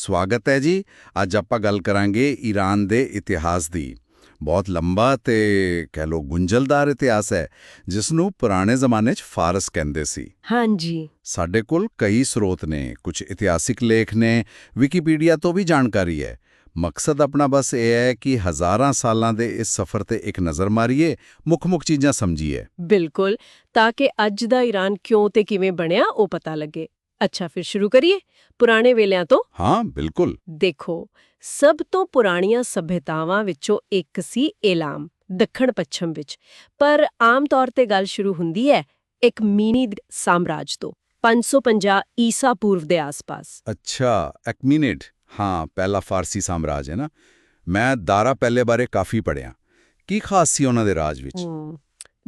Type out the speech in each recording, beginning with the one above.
ਸਵਾਗਤ ਹੈ ਜੀ। ਅੱਜ ਆਪਾਂ ਗੱਲ ਕਰਾਂਗੇ ਈਰਾਨ ਦੇ ਇਤਿਹਾਸ ਦੀ। ਬਹੁਤ ਲੰਬਾ ਤੇ ਕਹਿ ਲੋ ਗੁੰਝਲਦਾਰ ਇਤਿਹਾਸ ਹੈ ਜਿਸ ਨੂੰ ਪੁਰਾਣੇ ਜ਼ਮਾਨੇ 'ਚ ਫਾਰਸ ਕਹਿੰਦੇ ਸੀ। ਹਾਂਜੀ। ਸਾਡੇ ਕੋਲ ਕਈ ਸਰੋਤ ਨੇ ਕੁਝ ਇਤਿਹਾਸਿਕ ਲੇਖ ਨੇ ਵਿਕੀਪੀਡੀਆ ਤੋਂ ਵੀ ਜਾਣਕਾਰੀ ਹੈ। ਮਕਸਦ ਆਪਣਾ ਬਸ ਇਹ ਹੈ ਕਿ ਹਜ਼ਾਰਾਂ ਸਾਲਾਂ ਦੇ ਇਸ ਸਫ਼ਰ ਤੇ ਇੱਕ ਨਜ਼ਰ ਮਾਰੀਏ ਮੁੱਖ-ਮੁੱਖ ਚੀਜ਼ਾਂ ਸਮਝੀਏ। ਬਿਲਕੁਲ ਤਾਂ ਕਿ ਅੱਜ ਦਾ ਈਰਾਨ ਕਿਉਂ ਤੇ ਕਿਵੇਂ ਬਣਿਆ ਉਹ ਪਤਾ ਲੱਗੇ। ਅੱਛਾ ਫਿਰ ਸ਼ੁਰੂ ਕਰੀਏ? ਪੁਰਾਣੇ ਵੇਲਿਆਂ ਤੋਂ? ਹਾਂ ਬਿਲਕੁਲ। ਦੇਖੋ ਸਭ ਤੋਂ ਪੁਰਾਣੀਆਂ ਸਭਿਅਤਾਵਾਂ ਵਿੱਚੋਂ ਇੱਕ ਸੀ ਏਲਾਮ ਦੱਖਣ ਪੱਛਮ ਵਿੱਚ। ਪਰ ਆਮ ਤੌਰ ਤੇ ਗੱਲ ਸ਼ੁਰੂ ਹੁੰਦੀ ਹੈ ਇੱਕ ਮਿਨੀ ਸਾਮਰਾਜ ਤੋਂ 550 ਈਸਾ ਪੂਰਵ ਦੇ ਆਸ-ਪਾਸ। ਅੱਛਾ ਐਕਮੀਨੇਟ ਹਾਂ ਪਹਿਲਾ ਫਾਰਸੀ ਸਾਮਰਾਜ ਹੈ ਨਾ। ਮੈਂ ਦਾਰਾ ਪਹਿਲੇ ਬਾਰੇ ਕਾਫੀ ਪੜਿਆ ਕੀ ਖਾਸ ਸੀ ਉਹਨਾਂ ਦੇ ਰਾਜ ਵਿੱਚ?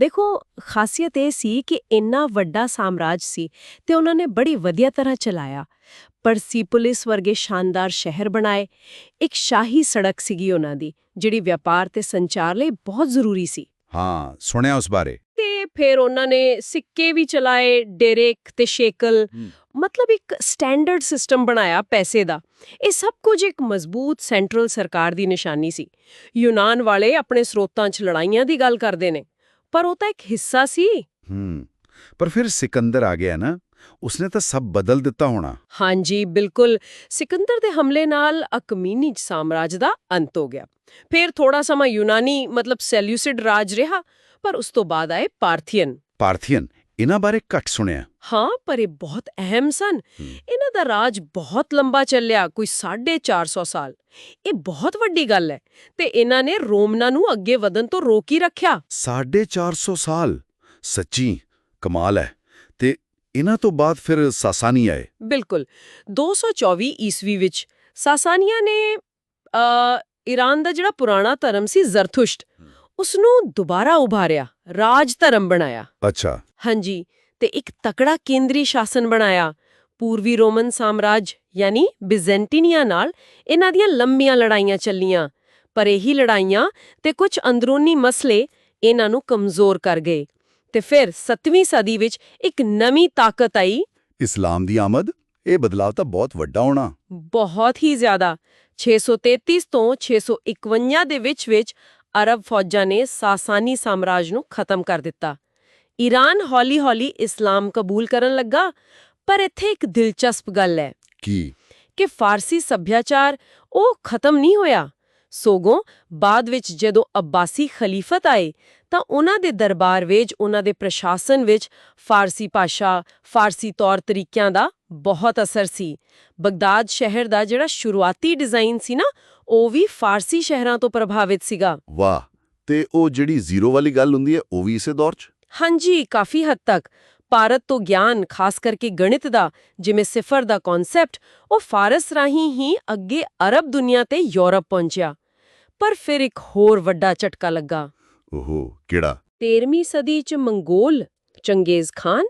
ਦੇਖੋ ਖਾਸੀਅਤ ਇਹ ਸੀ ਕਿ ਇੰਨਾ ਵੱਡਾ ਸਾਮਰਾਜ ਸੀ ਤੇ ਉਹਨਾਂ ਨੇ ਬੜੀ ਵਧੀਆ ਤਰ੍ਹਾਂ ਚਲਾਇਆ। ਪਰਸੀਪੋਲਿਸ ਵਰਗੇ ਸ਼ਾਨਦਾਰ ਸ਼ਹਿਰ ਬਣਾਏ। ਇੱਕ ਸ਼ਾਹੀ ਸੜਕ ਸੀਗੀ ਉਹਨਾਂ ਦੀ ਜਿਹੜੀ ਵਪਾਰ ਤੇ ਸੰਚਾਰ ਲਈ ਬਹੁਤ ਜ਼ਰੂਰੀ ਸੀ। ਹਾਂ ਸੁਣਿਆ ਉਸ ਬਾਰੇ। ਤੇ ਫਿਰ ਉਹਨਾਂ ਨੇ ਸਿੱਕੇ ਵੀ ਚਲਾਏ ਡੇਰੇਕ ਤੇ ਸ਼ੇਕਲ। ਮਤਲਬ ਇੱਕ ਸਟੈਂਡਰਡ ਸਿਸਟਮ ਬਣਾਇਆ ਪੈਸੇ ਦਾ। ਇਹ ਸਭ ਕੁਝ ਇੱਕ ਮਜ਼ਬੂਤ ਸੈਂਟਰਲ ਸਰਕਾਰ ਦੀ ਨਿਸ਼ਾਨੀ ਸੀ। ਯੂਨਾਨ ਵਾਲੇ ਆਪਣੇ ਸਰੋਤਾਂ 'ਚ ਲੜਾਈਆਂ ਦੀ ਗੱਲ ਕਰਦੇ ਨੇ। ਪਰ ਉਹ ਤਾਂ ਇੱਕ ਹਿੱਸਾ ਸੀ। ਹੂੰ ਪਰ ਫਿਰ ਸਿਕੰਦਰ ਆ ਗਿਆ ਨਾ ਉਸਨੇ ਤਾਂ ਸਭ ਬਦਲ ਦਿੱਤਾ ਹੋਣਾ। ਹਾਂਜੀ ਬਿਲਕੁਲ। ਸਿਕੰਦਰ ਦੇ ਹਮਲੇ ਨਾਲ ਅਕਮੀਨੀ ਸਾਮਰਾਜ ਦਾ ਅੰਤ ਹੋ ਗਿਆ। ਫਿਰ ਥੋੜਾ ਸਮਾਂ ਯੂਨਾਨੀ ਮਤਲਬ ਸੈਲਿਊਸਿਡ ਰਾਜ ਰਿਹਾ ਪਰ ਉਸ ਤੋਂ ਬਾਅਦ ਆਏ ਪਾਰਥੀਅਨ। ਪਾਰਥੀਅਨ ਇਹਨਾਂ ਬਾਰੇ ਘੱਟ ਸੁਣਿਆ। ਹਾਂ ਪਰ ਇਹ ਬਹੁਤ ਅਹਿਮ ਸਨ। ਇਹਨਾਂ ਦਾ ਰਾਜ ਬਹੁਤ ਲੰਬਾ ਚੱਲਿਆ ਕੋਈ 450 ਸਾਲ। ਇਹ ਬਹੁਤ ਵੱਡੀ ਗੱਲ ਹੈ ਤੇ ਇਹਨਾਂ ਨੇ ਰੋਮਨਾਂ ਨੂੰ ਅੱਗੇ ਵਧਣ ਤੋਂ ਰੋਕ ਹੀ ਰੱਖਿਆ। 450 ਸਾਲ? ਸੱਚੀ ਕਮਾਲ ਹੈ। ਤੇ ਇਹਨਾਂ ਤੋਂ ਬਾਅਦ ਫਿਰ ਸਾਸਾਨੀ ਆਏ। ਬਿਲਕੁਲ 224 ਈਸਵੀ ਵਿੱਚ ਸਾਸਾਨੀਆਂ ਨੇ ਅ, ਈਰਾਨ ਦਾ ਜਿਹੜਾ ਪੁਰਾਣਾ ਧਰਮ ਸੀ ਜ਼ਰਥੁਸ਼ਟ ਉਸ ਨੂੰ ਦੁਬਾਰਾ ਉਭਾਰਿਆ ਰਾਜ ਧਰਮ ਬਣਾਇਆ। ਅੱਛਾ। ਹਾਂਜੀ ਤੇ ਇੱਕ ਤਕੜਾ ਕੇਂਦਰੀ ਸ਼ਾਸਨ ਬਣਾਇਆ। ਪੂਰਵੀ ਰੋਮਨ ਸਾਮਰਾਜ ਯਾਨੀ ਬਿਜ਼ੈਂਟੀਨੀਆ ਨਾਲ ਇਹਨਾਂ ਦੀਆਂ ਲੰਮੀਆਂ ਲੜਾਈਆਂ ਚੱਲੀਆਂ। ਪਰ ਇਹੀ ਲੜਾਈਆਂ ਤੇ ਕੁਝ ਅੰਦਰੂਨੀ ਮਸਲੇ ਇਹਨਾਂ ਨੂੰ ਕਮਜ਼ੋਰ ਕਰ ਗਏ। ਤੇ ਫਿਰ 7ਵੀਂ ਸਦੀ ਵਿੱਚ ਇੱਕ ਨਵੀਂ ਤਾਕਤ ਆਈ। ਇਸਲਾਮ ਦੀ ਆਮਦ? ਇਹ ਬਦਲਾਅ ਤਾਂ ਬਹੁਤ ਵੱਡਾ ਹੋਣਾ। ਬਹੁਤ ਹੀ ਜ਼ਿਆਦਾ। 633 ਤੋਂ 651 ਦੇ ਵਿੱਚ ਵਿੱਚ ਅਰਬ ਫੌਜਾਂ ਨੇ ਸਾਸਾਨੀ ਸਾਮਰਾਜ ਨੂੰ ਖਤਮ ਕਰ ਦਿੱਤਾ। ਈਰਾਨ ਹੌਲੀ-ਹੌਲੀ ਇਸਲਾਮ ਕਬੂਲ ਕਰਨ ਲੱਗਾ ਪਰ ਇੱਥੇ ਇੱਕ ਦਿਲਚਸਪ ਗੱਲ ਹੈ ਕੀ? ਕਿ ਫਾਰਸੀ ਸੱਭਿਆਚਾਰ ਉਹ ਖਤਮ ਨਹੀਂ ਹੋਇਆ। ਸੋਗੋਂ ਬਾਅਦ ਵਿੱਚ ਜਦੋਂ ਅબ્ਬਾਸੀ ਖਲੀਫਤ ਆਏ ਤਾਂ ਉਹਨਾਂ ਦੇ ਦਰਬਾਰ ਵਿੱਚ ਉਹਨਾਂ ਦੇ ਪ੍ਰਸ਼ਾਸਨ ਵਿੱਚ ਫਾਰਸੀ ਭਾਸ਼ਾ ਫਾਰਸੀ ਤੌਰ ਤਰੀਕਿਆਂ ਦਾ ਬਹੁਤ ਅਸਰ ਸੀ। ਬਗਦਾਦ ਸ਼ਹਿਰ ਦਾ ਜਿਹੜਾ ਸ਼ੁਰੂਆਤੀ ਡਿਜ਼ਾਈਨ ਸੀ ਨਾ ਉਹ ਵੀ ਫਾਰਸੀ ਸ਼ਹਿਰਾਂ ਤੋਂ ਪ੍ਰਭਾਵਿਤ ਸੀਗਾ। ਵਾਹ ਤੇ ਉਹ ਜਿਹੜੀ ਜ਼ੀਰੋ ਵਾਲੀ ਗੱਲ ਹੁੰਦੀ ਹੈ ਉਹ ਵੀ ਇਸੇ ਦੌਰ 'ਚ? ਹਾਂਜੀ ਕਾਫੀ ਹੱਦ ਤੱਕ। ਭਾਰਤ ਤੋਂ ਗਿਆਨ ਖਾਸ ਕਰਕੇ ਗਣਿਤ ਦਾ ਜਿਵੇਂ ਸਿਫਰ ਦਾ ਕਨਸੈਪਟ ਉਹ ਫਾਰਸ ਰਾਹੀਂ ਹੀ ਅੱਗੇ ਅਰਬ ਦੁਨੀਆ ਤੇ ਯੂਰਪ ਪਹੁੰਚਿਆ। ਪਰ ਫਿਰ ਇੱਕ ਹੋਰ ਵੱਡਾ ਝਟਕਾ ਲੱਗਾ। ਓਹੋ ਕਿਹੜਾ? 13ਵੀਂ ਸਦੀ ਚ ਮੰਗੋਲ ਚੰਗੇਜ਼ ਖਾਨ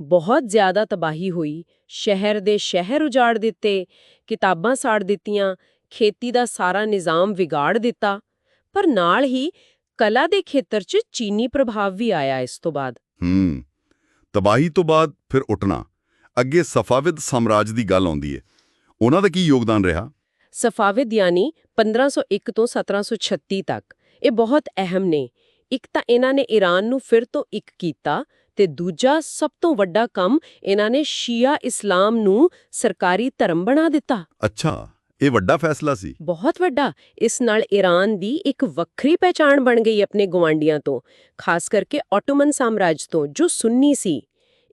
ਬਹੁਤ ਜ਼ਿਆਦਾ ਤਬਾਹੀ ਹੋਈ। ਸ਼ਹਿਰ ਦੇ ਸ਼ਹਿਰ ਉਜਾੜ ਦਿੱਤੇ ਕਿਤਾਬਾਂ ਸਾੜ ਦਿੱਤੀਆਂ ਖੇਤੀ ਦਾ ਸਾਰਾ ਨਿਜ਼ਾਮ ਵਿਗਾੜ ਦਿੱਤਾ ਪਰ ਨਾਲ ਹੀ ਕਲਾ ਦੇ ਖੇਤਰ 'ਚ ਚੀਨੀ ਪ੍ਰਭਾਵ ਵੀ ਆਇਆ ਇਸ ਤੋਂ ਬਾਅਦ। ਹੂੰ ਤਬਾਹੀ ਤੋਂ ਬਾਅਦ ਫਿਰ ਉੱਠਣਾ ਅੱਗੇ ਸਫਾਵਿਦ ਸਾਮਰਾਜ ਦੀ ਗੱਲ ਆਉਂਦੀ ਹੈ ਉਹਨਾਂ ਦਾ ਕੀ ਯੋਗਦਾਨ ਰਿਹਾ? ਸਫਾਵਿਦ ਯਾਨੀ 1501 ਤੋਂ 1736 ਤੱਕ। ਇਹ ਬਹੁਤ ਅਹਿਮ ਨੇ। ਇੱਕ ਤਾਂ ਇਹਨਾਂ ਨੇ ਈਰਾਨ ਨੂੰ ਫਿਰ ਤੋਂ ਇੱਕ ਕੀਤਾ ਤੇ ਦੂਜਾ ਸਭ ਤੋਂ ਵੱਡਾ ਕੰਮ ਇਹਨਾਂ ਨੇ ਸ਼ੀਆ ਇਸਲਾਮ ਨੂੰ ਸਰਕਾਰੀ ਧਰਮ ਬਣਾ ਦਿੱਤਾ। ਅੱਛਾ। ਇਹ ਵੱਡਾ ਫੈਸਲਾ ਸੀ। ਬਹੁਤ ਵੱਡਾ। ਇਸ ਨਾਲ ਈਰਾਨ ਦੀ ਇੱਕ ਵੱਖਰੀ ਪਹਿਚਾਣ ਬਣ ਗਈ ਆਪਣੇ ਗਵਾਂਡੀਆਂ ਤੋਂ ਖਾਸ ਕਰਕੇ ਆਟੋਮਨ ਸਾਮਰਾਜ ਤੋਂ ਜੋ ਸੁੰਨੀ ਸੀ।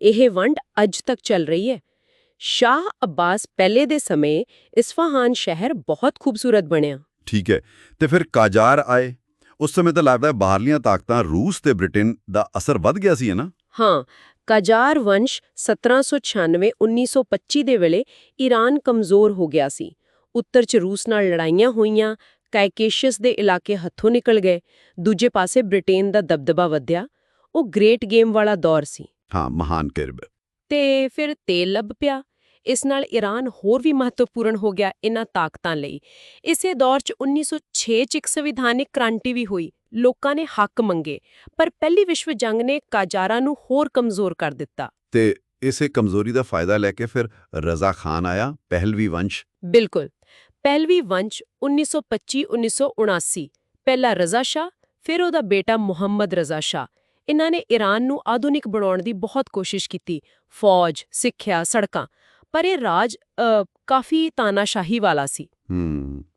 ਇਹ ਵੰਡ ਅੱਜ ਤੱਕ ਚੱਲ ਰਹੀ ਹੈ। ਸ਼ਾਹ ਅਬਾਸ ਪਹਿਲੇ ਦੇ ਸਮੇਂ ਇਸਫਹਾਨ ਸ਼ਹਿਰ ਬਹੁਤ ਖੂਬਸੂਰਤ ਬਣਿਆ। ਠੀਕ ਹੈ। ਤੇ ਫਿਰ ਕਾਜਾਰ ਆਏ। ਉਸ ਸਮੇਂ ਤਾਂ ਲੱਗਦਾ ਬਾਹਰਲੀਆਂ ਤਾਕਤਾਂ ਰੂਸ ਤੇ ਬ੍ਰਿਟੇਨ ਦਾ ਅਸਰ ਵੱਧ ਗਿਆ ਸੀ ਹੈ ਨਾ? ਹਾਂ ਕਾਜਾਰ ਵੰਸ਼ 1796-1925 ਦੇ ਵੇਲੇ ਈਰਾਨ ਕਮਜ਼ੋਰ ਹੋ ਗਿਆ ਸੀ। ਉੱਤਰ 'ਚ ਰੂਸ ਨਾਲ ਲੜਾਈਆਂ ਹੋਈਆਂ ਕਾਇਕੇਸ਼ੀਅਸ ਦੇ ਇਲਾਕੇ ਹੱਥੋਂ ਨਿਕਲ ਗਏ ਦੂਜੇ ਪਾਸੇ ਬ੍ਰਿਟੇਨ ਦਾ ਦਬਦਬਾ ਵਧਿਆ ਉਹ ਗ੍ਰੇਟ ਗੇਮ ਵਾਲਾ ਦੌਰ ਸੀ। ਹਾਂ ਮਹਾਨ ਕਿਰਬ। ਤੇ ਫਿਰ ਤੇਲ ਲੱਭ ਪਿਆ ਇਸ ਨਾਲ ਈਰਾਨ ਹੋਰ ਵੀ ਮਹੱਤਵਪੂਰਨ ਹੋ ਗਿਆ ਇਹਨਾਂ ਤਾਕਤਾਂ ਲਈ। ਇਸੇ ਦੌਰ 'ਚ 1906 'ਚ ਇੱਕ ਸੰਵਿਧਾਨਿਕ ਕ੍ਰਾਂਤੀ ਵੀ ਹੋਈ ਲੋਕਾਂ ਨੇ ਹੱਕ ਮੰਗੇ ਪਰ ਪਹਿਲੀ ਵਿਸ਼ਵ ਜੰਗ ਨੇ ਕਾਜਾਰਾਂ ਨੂੰ ਹੋਰ ਕਮਜ਼ੋਰ ਕਰ ਦਿੱਤਾ। ਤੇ ਇਸੇ ਕਮਜ਼ੋਰੀ ਦਾ ਫਾਇਦਾ ਲੈ ਕੇ ਫਿਰ ਰਜ਼ਾ ਖਾਨ ਆਇਆ ਪਹਿਲਵੀ ਵੰਸ਼। ਬਿਲਕੁਲ। ਪਹਿਲਵੀ ਵੰਸ਼ 1925-1979 ਪਹਿਲਾ ਰਜ਼ਾ ਸ਼ਾਹ ਫਿਰ ਉਹਦਾ ਬੇਟਾ ਮੁਹੰਮਦ ਰਜ਼ਾ ਸ਼ਾਹ। ਇਹਨਾਂ ਨੇ ਈਰਾਨ ਨੂੰ ਆਧੁਨਿਕ ਬਣਾਉਣ ਦੀ ਬਹੁਤ ਕੋਸ਼ਿਸ਼ ਕੀਤੀ ਫੌਜ ਸਿੱਖਿਆ ਸੜਕਾਂ ਪਰ ਇਹ ਰਾਜ ਕਾਫੀ ਤਾਨਾਸ਼ਾਹੀ ਵਾਲਾ ਸੀ।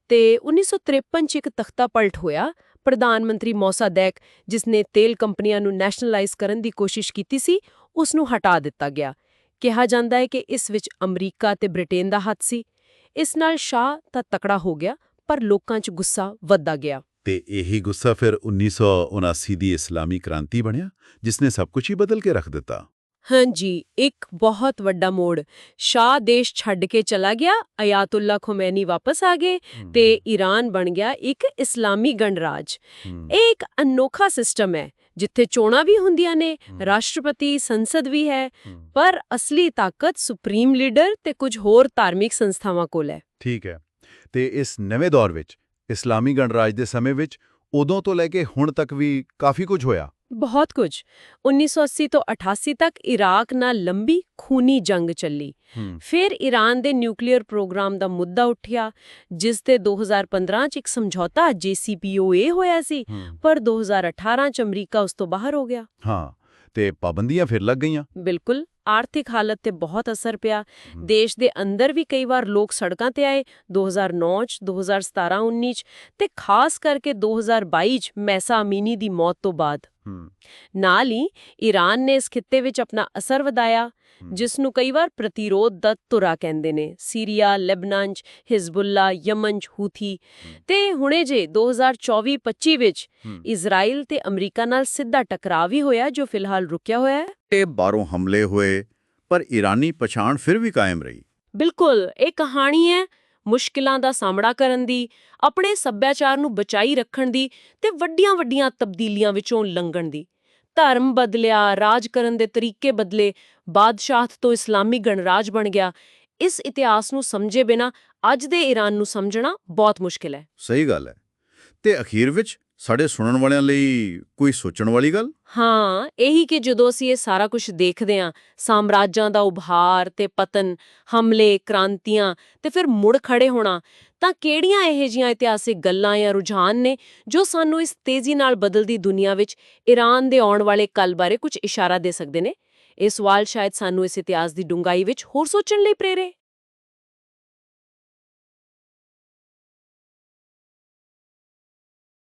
ਤੇ 1953 ਚ ਇੱਕ ਤਖਤਾ ਪਲਟ ਹੋਇਆ ਪ੍ਰਧਾਨ ਮੰਤਰੀ ਮੌਸਾਦੈਕ ਜਿਸ ਨੇ ਤੇਲ ਕੰਪਨੀਆਂ ਨੂੰ ਨੈਸ਼ਨਲਾਈਜ਼ ਕਰਨ ਦੀ ਕੋਸ਼ਿਸ਼ ਕੀਤੀ ਸੀ ਉਸ ਨੂੰ ਹਟਾ ਦਿੱਤਾ ਗਿਆ। ਕਿਹਾ ਜਾਂਦਾ ਹੈ ਕਿ ਇਸ ਵਿੱਚ ਅਮਰੀਕਾ ਤੇ ਬ੍ਰਿਟੇਨ ਦਾ ਹੱਥ ਸੀ। ਇਸ ਨਾਲ ਸ਼ਾਹ ਤਾਂ ਤਕੜਾ ਹੋ ਗਿਆ ਪਰ ਲੋਕਾਂ 'ਚ ਗੁੱਸਾ ਵੱਧਦਾ ਗਿਆ। ਤੇ ਇਹੀ ਗੁੱਸਾ ਫਿਰ 1979 ਦੀ ਇਸਲਾਮੀ ਕ੍ਰਾਂਤੀ ਬਣਿਆ ਜਿਸ ਨੇ ਸਭ ਕੁਝ ਹੀ ਬਦਲ ਕੇ ਰੱਖ ਦਿੱਤਾ। ਹਾਂਜੀ ਇੱਕ ਬਹੁਤ ਵੱਡਾ ਮੋੜ। ਸ਼ਾਹ ਦੇਸ਼ ਛੱਡ ਕੇ ਚਲਾ ਗਿਆ ਅਯਾਤੁੱਲਾ ਖੁਮੈਨੀ ਵਾਪਸ ਆ ਗਏ ਤੇ ਈਰਾਨ ਬਣ ਗਿਆ ਇੱਕ ਇਸਲਾਮੀ ਗਣਰਾਜ। ਇਹ ਇੱਕ ਅਨੋਖਾ ਸਿਸਟਮ ਹੈ। ਜਿੱਥੇ ਚੋਣਾਂ ਵੀ ਹੁੰਦੀਆਂ ਨੇ ਰਾਸ਼ਟਰਪਤੀ ਸੰਸਦ ਵੀ ਹੈ। ਪਰ ਅਸਲੀ ਤਾਕਤ ਸੁਪਰੀਮ ਲੀਡਰ ਤੇ ਕੁਝ ਹੋਰ ਧਾਰਮਿਕ ਸੰਸਥਾਵਾਂ ਕੋਲ ਹੈ। ਠੀਕ ਹੈ। ਤੇ ਇਸ ਨਵੇਂ ਦੌਰ ਵਿੱਚ ਇਸਲਾਮੀ ਗਣਰਾਜ ਦੇ ਸਮੇਂ ਵਿੱਚ ਉਦੋਂ ਤੋਂ ਲੈ ਕੇ ਹੁਣ ਤੱਕ ਵੀ ਕਾਫੀ ਕੁਝ ਹੋਇਆ? ਬਹੁਤ ਕੁਝ। 1980 ਤੋਂ 88 ਤੱਕ ਇਰਾਕ ਨਾਲ ਲੰਬੀ ਖੂਨੀ ਜੰਗ ਚੱਲੀ। ਫਿਰ ਈਰਾਨ ਦੇ ਨਿਊਕਲੀਅਰ ਪ੍ਰੋਗਰਾਮ ਦਾ ਮੁੱਦਾ ਉੱਠਿਆ ਜਿਸ ਤੇ 2015 ਚ ਇੱਕ ਸਮਝੌਤਾ JCPOA ਹੋਇਆ ਸੀ ਪਰ 2018 ਚ ਅਮਰੀਕਾ ਉਸ ਤੋਂ ਬਾਹਰ ਹੋ ਗਿਆ। ਹਾਂ ਤੇ ਪਾਬੰਦੀਆਂ ਫਿਰ ਲੱਗ ਗਈਆਂ। ਬਿਲਕੁਲ। ਆਰਥਿਕ ਹਾਲਤ ਤੇ ਬਹੁਤ ਅਸਰ ਪਿਆ। ਦੇਸ਼ ਦੇ ਅੰਦਰ ਵੀ ਕਈ ਵਾਰ ਲੋਕ ਸੜਕਾਂ ਤੇ ਆਏ 2009 ਚ 2017 19 ਚ ਤੇ ਖਾਸ ਕਰਕੇ 2022 ਚ ਮੈਸਾ ਅਮੀਨੀ ਦੀ ਮੌਤ ਤੋਂ ਬਾਅਦ। ਨਾਲ ਹੀ ਈਰਾਨ ਨੇ ਇਸ ਖਿੱਤੇ ਵਿੱਚ ਆਪਣਾ ਅਸਰ ਵਧਾਇਆ। ਜਿਸ ਨੂੰ ਕਈ ਵਾਰ ਪ੍ਰਤੀਰੋਧ ਦਾ ਧੁਰਾ ਕਹਿੰਦੇ ਨੇ। ਸੀਰੀਆ ਲੈਬਨਾਨ 'ਚ ਹਿਜ਼ਬੁੱਲਾ ਯਮਨ 'ਚ ਹੂਥੀ ਤੇ ਹੁਣੇ ਜੇ 2024-25 ਵਿੱਚ ਇਜ਼ਰਾਈਲ ਤੇ ਅਮਰੀਕਾ ਨਾਲ ਸਿੱਧਾ ਟਕਰਾਅ ਵੀ ਹੋਇਆ ਜੋ ਫਿਲਹਾਲ ਰੁਕਿਆ ਹੋਇਆ ਹੈ। ਤੇ ਬਾਹਰੋਂ ਹਮਲੇ ਹੋਏ ਪਰ ਈਰਾਨੀ ਪਛਾਣ ਫਿਰ ਵੀ ਕਾਇਮ ਰਹੀ। ਬਿਲਕੁਲ ਇਹ ਕਹਾਣੀ ਹੈ ਮੁਸ਼ਕਿਲਾਂ ਦਾ ਸਾਹਮਣਾ ਕਰਨ ਦੀ ਆਪਣੇ ਸੱਭਿਆਚਾਰ ਨੂੰ ਬਚਾਈ ਰੱਖਣ ਦੀ ਤੇ ਵੱਡੀਆਂ-ਵੱਡੀਆਂ ਤਬਦੀਲੀਆਂ ਵਿੱਚੋਂ ਲੰਘਣ ਦੀ। ਧਰਮ ਬਦਲਿਆ ਰਾਜ ਕਰਨ ਦੇ ਤਰੀਕੇ ਬਦਲੇ ਬਾਦਸ਼ਾਹਤ ਤੋਂ ਇਸਲਾਮੀ ਗਣਰਾਜ ਬਣ ਗਿਆ। ਇਸ ਇਤਿਹਾਸ ਨੂੰ ਸਮਝੇ ਬਿਨਾ ਅੱਜ ਦੇ ਈਰਾਨ ਨੂੰ ਸਮਝਣਾ ਬਹੁਤ ਮੁਸ਼ਕਿਲ ਹੈ। ਸਹੀ ਗੱਲ ਹੈ। ਤੇ ਅਖੀਰ ਵਿੱਚ ਸਾਡੇ ਸੁਣਨ ਵਾਲਿਆਂ ਲਈ ਕੋਈ ਸੋਚਣ ਵਾਲੀ ਗੱਲ? ਹਾਂ, ਇਹੀ ਕਿ ਜਦੋਂ ਅਸੀਂ ਇਹ ਸਾਰਾ ਕੁਝ ਦੇਖਦੇ ਹਾਂ, ਸਾਮਰਾਜਾਂ ਦਾ ਉਭਾਰ ਤੇ ਪਤਨ, ਹਮਲੇ, ਕ੍ਰਾਂਤੀਆਂ ਤੇ ਫਿਰ ਮੁੜ ਖੜੇ ਹੋਣਾ, ਤਾਂ ਕਿਹੜੀਆਂ ਇਹੋ ਜਿਹੀਆਂ ਇਤਿਹਾਸਿਕ ਗੱਲਾਂ ਜਾਂ ਰੁਝਾਨ ਨੇ ਜੋ ਸਾਨੂੰ ਇਸ ਤੇਜ਼ੀ ਨਾਲ ਬਦਲਦੀ ਦੁਨੀਆ ਵਿੱਚ ਈਰਾਨ ਦੇ ਆਉਣ ਵਾਲੇ ਕੱਲ ਬਾਰੇ ਕੁਝ ਇਸ਼ਾਰਾ ਦੇ ਸਕਦੇ ਨੇ? ਇਹ ਸਵਾਲ ਸ਼ਾਇਦ ਸਾਨੂੰ ਇਸ ਇਤਿਹਾਸ ਦੀ ਡੂੰਘਾਈ ਵਿੱਚ ਹੋਰ ਸੋਚਣ ਲਈ ਪ੍ਰੇਰੇ।